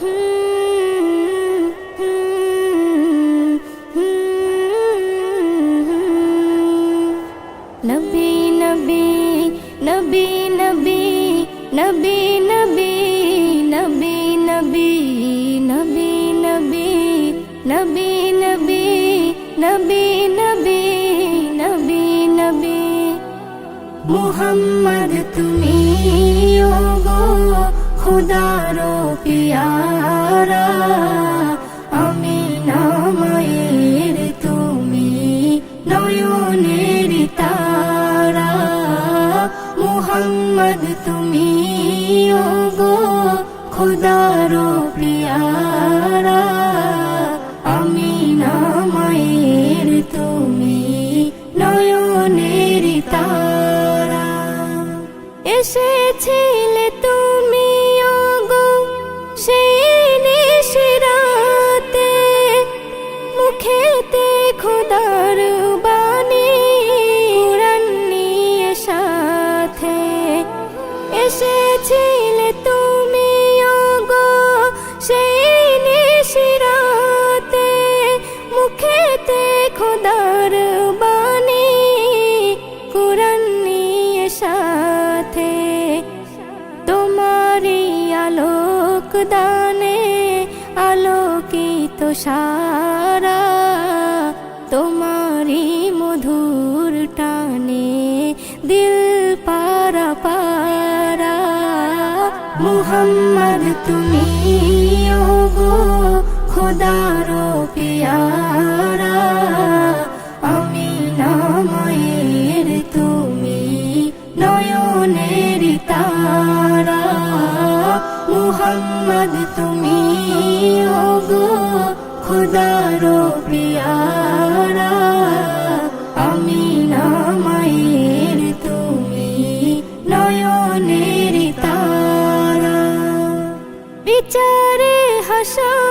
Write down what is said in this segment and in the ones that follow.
নবী নবী নবী নবী নবী নবী নবী নবী নবী নবী নবী নবী নবী নবী তুমি খুদারো পিয়ারা, আমি নামায়ের তুমি নয়নের তারা। মুহাম্মদ তুমি গো খুদারো পিয়ারা, আমি নামায়ের তুমি নয়নের তারা। এসেছিলে আলোক দানে আলোকিত সারা, তোমারই মধুর টানে দিল পারা পারা। মুহাম্মদ, তুমি গো খোদারো পিয়ারা। মুহাম্মদ তুমি গো খুদারো পিয়ারা আমি নামের তুমি নয়নের তারা। বিচারে হাসরে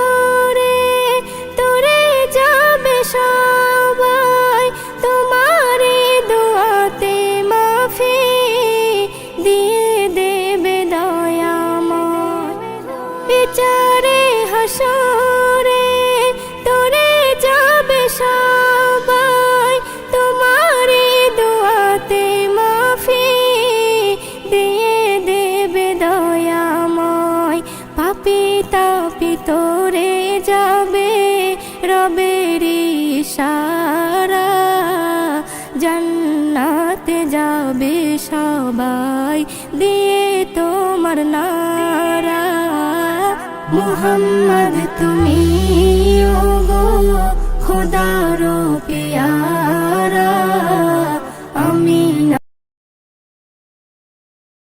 রবের সারা জান্নাতে যাবে সবাই দিয়ে তোমার নারা। মুহাম্মদ তুমি খোদারো খুদারো পিয়া